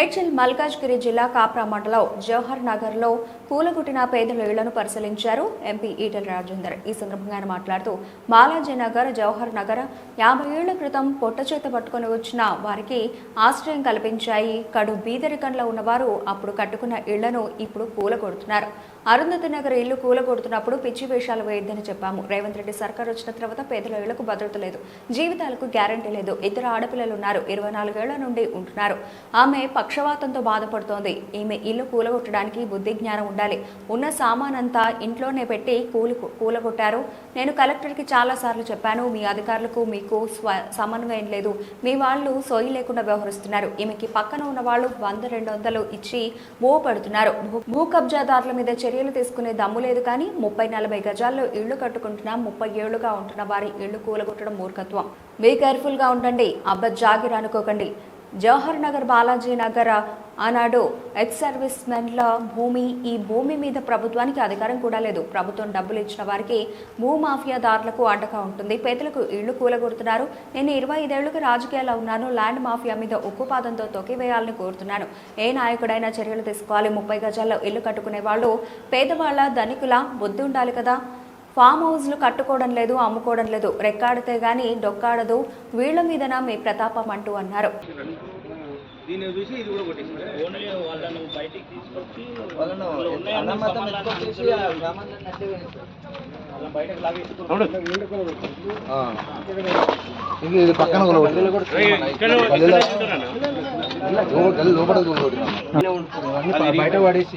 మేడ్చల్ మల్కాజ్గిరి జిల్లా కాప్రా మండలం జవహర్ నగర్లో కూలగొట్టిన పేదల ఇళ్ళను పరిశీలించారు ఎంపీ ఈటల రాజేందర్. ఈ సందర్భంగా ఆయన మాట్లాడుతూ మాలాజీ నగర్ జవహర్ నగర్ యాభై ఏళ్ళ క్రితం పొట్ట చేత పట్టుకొని వచ్చిన వారికి ఆశ్రయం కల్పించాయి. కడు బీదరికంలో ఉన్నవారు అప్పుడు కట్టుకున్న ఇళ్ళను ఇప్పుడు కూలగొడుతున్నారు. అరుంధతి నగర్ ఇల్లు కూలగొడుతున్నప్పుడు పిచ్చి వేషాలు వేయొద్దని చెప్పాము. రేవంత్ రెడ్డి సర్కార్ వచ్చిన తర్వాత పేదల ఇళ్ళకు భద్రత లేదు. జీవితాలకు గ్యారంటీ లేదు. ఇద్దరు ఆడపిల్లలు ఉన్నారు. ఇరవై నాలుగేళ్ళ నుండి ఉంటున్నారు. ఆమె పక్షవాతంతో బాధపడుతోంది. ఈమె ఇల్లు కూలగొట్టడానికి బుద్ధి జ్ఞానం ఉండాలి. ఉన్న సామానంతా ఇంట్లోనే పెట్టి కూలి కూలగొట్టారు. నేను కలెక్టర్కి చాలాసార్లు చెప్పాను. మీ అధికారులకు మీకు స్వ సమన్వయం లేదు. మీ వాళ్ళు సోయి లేకుండా వ్యవహరిస్తున్నారు. ఈమెకి పక్కన ఉన్న వాళ్ళు వంద రెండు వందలు ఇచ్చి భూ పడుతున్నారు భూ- కబ్జాదారుల మీద చర్యలు తీసుకునే దమ్ము లేదు కానీ ముప్పై నలభై గజాల్లో ఇళ్ళు కట్టుకుంటున్న ముప్పై ఏళ్ళుగా ఉంటున్న వారి ఇళ్ళు కూలగొట్టడం మూర్ఖత్వం. బీ కేర్ఫుల్గా ఉండండి అబ్బ జాగిర్ అనుకోకండి. జవహర్ నగర్ బాలాజీ నగర్ ఆనాడు ఎక్స్ సర్వీస్ మెన్ల భూమి ఈ భూమి మీద ప్రభుత్వానికి అధికారం కూడా లేదు. ప్రభుత్వం డబ్బులు ఇచ్చిన వారికి భూమాఫియాదారులకు అడ్డగా ఉంటుంది. పేదలకు ఇళ్ళు కూలగొడుతున్నారు. నేను ఇరవై ఐదేళ్ళుగా రాజకీయాల్లో ఉన్నాను. ల్యాండ్ మాఫియా మీద ఉక్కుపాదంతో తొక్కివేయాలని కోరుతున్నాను. ఏ నాయకుడైనా చర్యలు తీసుకోవాలి. ముప్పై గజాల్లో ఇల్లు కట్టుకునే వాళ్ళు పేదవాళ్ళ ధనికుల బుద్ధి ఉండాలి కదా. ఫామ్ హౌస్లు కట్టుకోవడం లేదు అమ్ముకోవడం లేదు రెక్కాడితే గాని డొక్కాడదు వీళ్ళ మీదన మీ ప్రతాపం అంటూ అన్నారు. దీన్ని చూసి ఇది కూడా ఓన్లీ వాళ్ళను బయటికి తీసుకొచ్చి వాళ్ళను ఎత్తుకొచ్చేసి. వాళ్ళని బయటకు లాగేసి ఇది ఇది పక్కన కూడా లోపల బయట పడేసి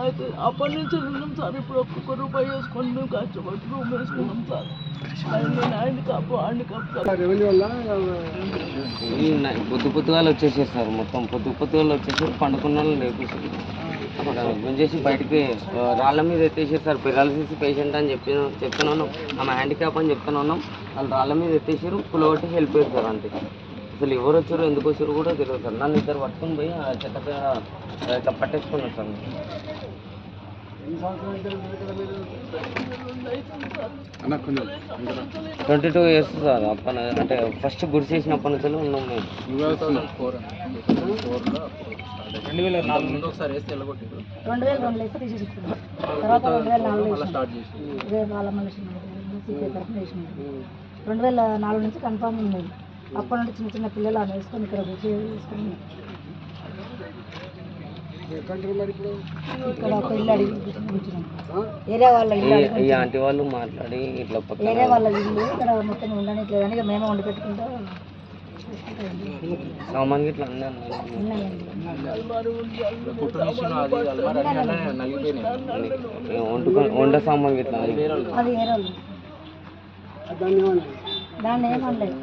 అయితే అప్పటి నుంచి ఉన్నాం సార్ ఇప్పుడు ఒక్కొక్క రూపాయి వేసుకొని మేము కష్టపడి రూమ్ వేసుకున్నాం సార్. పొద్దు పొద్దుగాలు వచ్చేసారు సార్ మొత్తం పొద్దు పొద్దుగాలు వచ్చేసారు పండుకున్న వాళ్ళు లేపేసారు గుంజేసి బయటికి రాళ్ళ మీద ఎత్తేసారు సార్. పెరాలసిస్ పేషెంట్ అని చెప్పి చెప్తాను ఉన్నాం ఆమె హ్యాండిక్యాప్ అని చెప్తాను ఉన్నాం వాళ్ళు రాళ్ళ మీద ఎత్తేసారు పులగొట్టి హెల్ప్ సార్ అంతే. అసలు ఎవరు వచ్చారు ఎందుకు వచ్చారు కూడా తెలియదు సార్. నన్ను ఇద్దరు పట్టుకొని పోయి ఆ చెత్త ఇట్లా పట్టేసుకున్నారు sir. Twenty two years sir అప్పన అంటే ఫస్ట్ గుడి చేసినప్పటి నుంచి ఉన్నాం మేము. రెండు వేల నాలుగు ముందు ఒకసారి వేస్తే వెళ్ళగొట్టారు రెండు వేల రెండు వేస్తే తీసేసుకున్నాం తర్వాత రెండు వేల నాలుగు స్టార్ట్ చేసి ఇదే వాళ్ళ రెండు వేల నాలుగు నుంచి కన్ఫామ్ ఉంది. అప్పటి నుండి చిన్న చిన్న పిల్లలు అని వేసుకొని ఇక్కడ కూర్చో వేసుకొని ఇక్కడ ఒక ఇల్లు అడిగి వాళ్ళ ఇల్లు ఈ- ఆంటీ వాళ్ళు మాట్లాడి ఇట్లా ఏరియా వాళ్ళ ఇల్లు ఇక్కడ మొత్తం ఉండనిట్లేదని ఇక మేమే వండి పెట్టుకుంటా సామాన్ వండుకొని వంట సామాన్ గిట్ల అన్నీ. అది వాళ్ళు. దాన్ని ఏమనలేదు